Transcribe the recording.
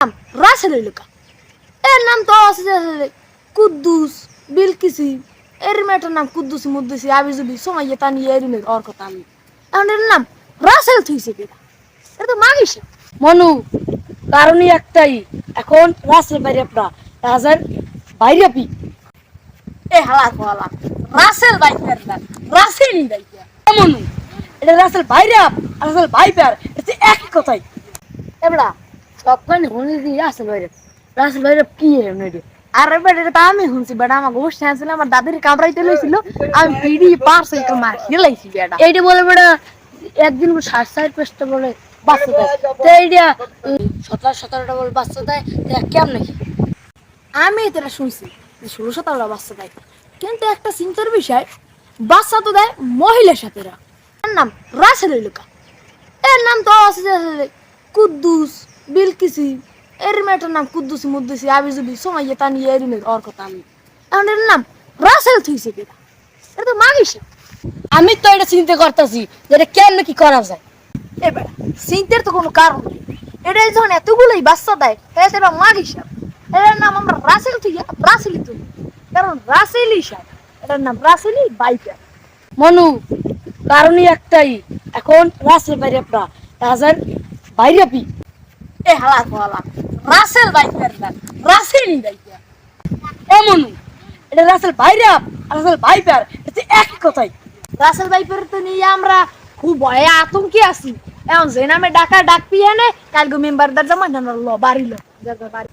নাম রাসেল এলাকা। এর নাম তো আছে কুদ্দুস বিলকিসি এর মেয়েটার নাম কুদ্দুসি মুদ্দুসি আবিজুবি সময় তানি এর মেয়ে ওর কথা আমি। এখন এর নাম রাসেল থুইছে কেটা এটা তো মাগিসা মনু কারণই একটাই এখন রাসেল বাইরে আপনা রাজার বাইরে আপি এ হালা হালা রাসেল বাইকের নাম রাসেলই বাইকের মনু এটা রাসেল বাইরে আপ রাসেল বাইপার এটা তো একই কথাই। এবড়া তখন রাসেল রাসেল বাইরে কি আরে বেটা এটা আমি শুনছি বেটা আমার গোষ্ঠী আসছিল আমার দাদির কামড়াইতে লইছিল আমি পিড়ি পারছে একটু মার হিলাইছি বেটা। এইটা বলে বেটা একদিন ষাট পেস্টটা বলে বাচ্চা দেয়। তো এইটা সতেরো সতেরোটা বলে বাচ্চা দেয় কেমন নাকি আমি এটা শুনছি যে ষোলো সতেরোটা বাচ্চা দেয়। কিন্তু একটা চিন্তার বিষয় বাচ্চা তো দেয় মহিলার সাথে এর। নাম রাসেল এর নাম তো আছে কুদ্দুস বিলকিসি এর মেয়েটার নাম কুদ্দুসি মুদ্দুসি আবিজুবি সময় তানি এর মেয়ে ওর কথা আমি। এখন এর নাম রাসেল থুইছে কেটা এটা তো মাগিসা আমি তো এটা চিন্তা করতেছি যে এটা কেমন কি করা যায়। এ বেটা চিন্তার তো কোনো কারণ নেই। এটা যখন এতগুলোই বাচ্চা দেয় তো এটা মাগ হিসাব এটার নাম আমরা রাসেল তুই রাসেলি তুই কারণ রাসেলি হিসাব এটার নাম রাসেলি বাইকার। মনু কারণই একটাই। এখন রাসেল বাইরে আপনা রাজার বাইরে আপি এ হালা রাসেল বাইকের না রাসেলি বাইকার এ এটা রাসেল ভাইরা রাসেল ভাইপার এটা এক কথাই। রাসেল ভাইপার তো নিয়ে আমরা খুব ভয়ে আতঙ্কে আছি। এখন যে ডাকা, ডাক পিয়ে নে, কালকে মেম্বারদার জমা ল, বাড়ি ল। বাড়ি।